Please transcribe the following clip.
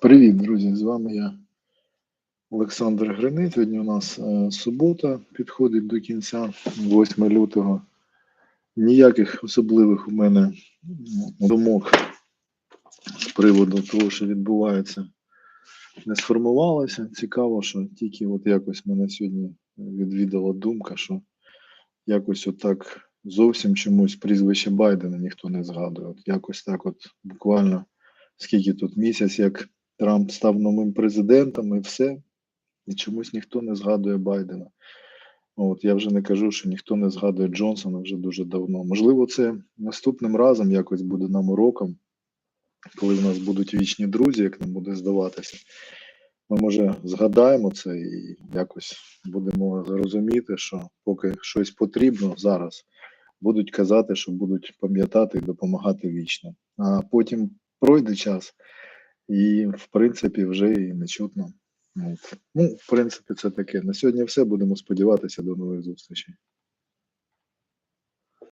Привіт, друзі! З вами я, Олександр Гринит. Сьогодні у нас е, субота підходить до кінця, 8 лютого. Ніяких особливих у мене думок з приводу того, що відбувається, не сформувалося. Цікаво, що тільки от якось мене сьогодні відвідала думка, що якось отак зовсім чомусь прізвище Байдена ніхто не згадує. От якось так, от буквально скільки тут місяць, як Трамп став новим президентом і все, і чомусь ніхто не згадує Байдена. От я вже не кажу, що ніхто не згадує Джонсона вже дуже давно. Можливо, це наступним разом якось буде нам уроком, коли в нас будуть вічні друзі, як нам буде здаватися. Ми, може, згадаємо це і якось будемо розуміти, що поки щось потрібно зараз, будуть казати, що будуть пам'ятати і допомагати вічно. А потім пройде час, і в принципі вже і не чутно. От. Ну, в принципі, це таке. На сьогодні все. Будемо сподіватися. До нових зустрічей.